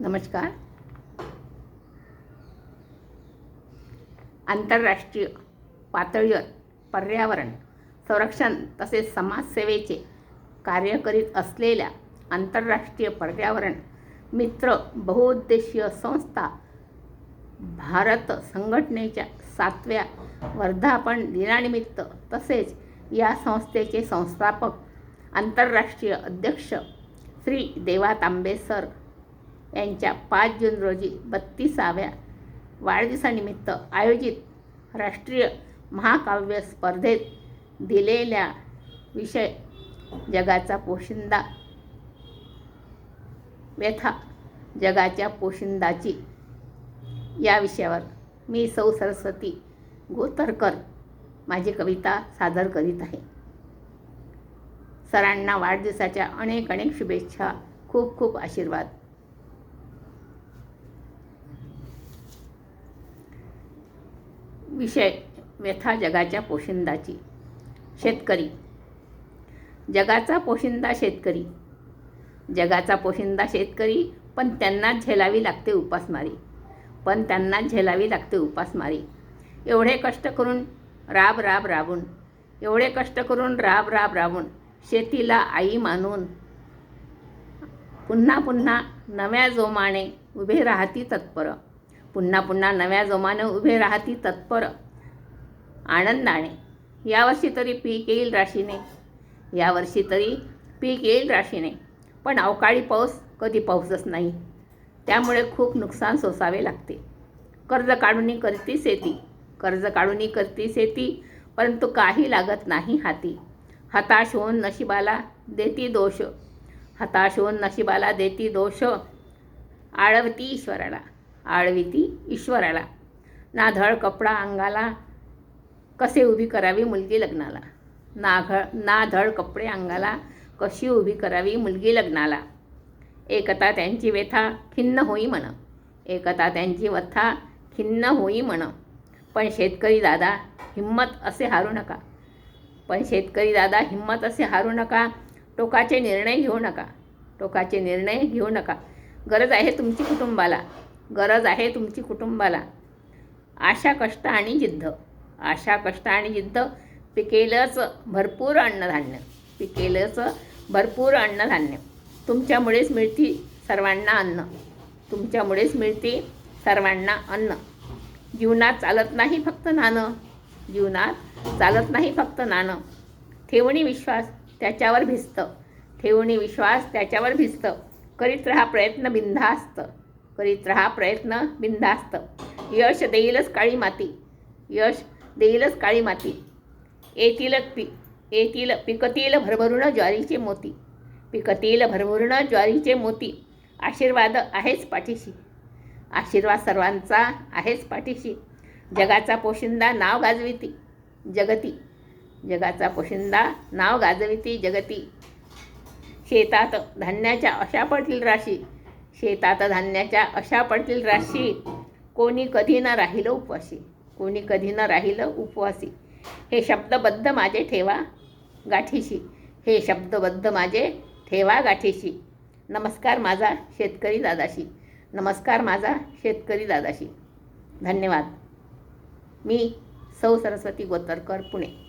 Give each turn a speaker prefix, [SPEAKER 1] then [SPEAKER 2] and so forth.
[SPEAKER 1] नमस्कार. आंतरराष्ट्रीय पातळीवर पर्यावरण संरक्षण तसेच समाजसेवेचे कार्य करीत असलेल्या आंतरराष्ट्रीय पर्यावरण मित्र बहुउद्देशीय संस्था भारत संघटनेच्या सातव्या वर्धापन दिनानिमित्त तसेच या संस्थेचे संस्थापक आंतरराष्ट्रीय अध्यक्ष श्री देवा तांबे सर यांच्या पाच जून रोजी बत्तीसाव्या वाढदिवसानिमित्त आयोजित राष्ट्रीय महाकाव्य स्पर्धेत दिलेल्या विषय जगाचा पोशिंदा व्यथा जगाच्या पोशिंदाची. या विषयावर मी सौ सरस्वती गोतरकर माझी कविता सादर करीत आहे. सरांना वाढदिवसाच्या अनेक अनेक शुभेच्छा खूप खूप आशीर्वाद. विषय व्यथा जगाच्या पोशिंदाची. शेतकरी. जगाचा पोशिंदा शेतकरी. जगाचा पोशिंदा शेतकरी पण त्यांना झेलावी लागते उपासमारी. पण त्यांना झेलावी लागते उपासमारी. एवढे कष्ट करून राब राब राबून. एवढे कष्ट करून राब राब राबून. शेतीला आई मानून पुन्हा पुन्हा नव्या जोमाने उभे राहती तत्पर. पुन्हा पुन्हा नव्या जोमानं उभे राहती तत्पर आनंदाने. यावर्षी तरी पीक येईल राशीने. यावर्षी तरी पीक येईल राशीने. पण अवकाळी पाऊस कधी पाऊसच नाही. त्यामुळे खूप नुकसान सोसावे लागते. कर्ज काढून करती शेती. कर्ज काढून करती शेती परंतु काही लागत नाही हाती. हताश होऊन नशिबाला देती दोष. हताश होऊन नशिबाला देती दोष. आळवती ईश्वराला. आळविती ईश्वराला. ना कपडा अंगाला कसे उभी करावी मुलगी लग्नाला? ना नाधळ ना धड कपडे अंगाला कशी उभी करावी मुलगी लग्नाला? एकता त्यांची व्यथा खिन्न होई म्हण. एकता त्यांची व्यथा खिन्न होई म्हण. पण शेतकरी दादा हिम्मत असे हारू नका. पण शेतकरी दादा हिम्मत असे हारू नका. टोकाचे निर्णय घेऊ नका. टोकाचे निर्णय घेऊ नका. गरज आहे तुमची कुटुंबाला. गरज आहे तुमची कुटुंबाला. आशा कष्ट आणि जिद्द. आशा कष्ट आणि जिद्द पिकेलंच भरपूर अन्नधान्य. पिकेलंच भरपूर अन्नधान्य. तुमच्यामुळेच मिळती सर्वांना अन्न. तुमच्यामुळेच मिळते सर्वांना अन्न. जीवनात चालत नाही फक्त नाणं. जीवनात चालत नाही फक्त नाणं. ठेवणी विश्वास त्याच्यावर भिजतं. ठेवणी विश्वास त्याच्यावर भिजतं. करीत राहा प्रयत्न बिंधास्त करीत राहा प्रयत्न बिनधास्त. यश देईलच काळी माती. यश देईलच काळी माती. येतील पी येतील पिकतील भरभरून ज्वारीचे मोती. पिकतील भरभरून ज्वारीचे मोती. आशीर्वाद आहेच पाठीशी. आशीर्वाद सर्वांचा आहेच पाठीशी. जगाचा पोशिंदा नाव गाजविती जगती. जगाचा पोशिंदा नाव गाजविती जगती. शेतात धान्याच्या अशा पडतील राशी. शेतात धान्याच्या अशा पडतील राशी. कोणी कधी ना राहिलं उपवासी. कोणी कधी ना राहिलं उपवासी. हे शब्दबद्ध माझे ठेवा गाठीशी. हे शब्दबद्ध माझे ठेवा गाठीशी. नमस्कार माझा शेतकरी दादाशी. नमस्कार माझा शेतकरी दादाशी. धन्यवाद. मी सौ सरस्वती गोतरकर पुणे.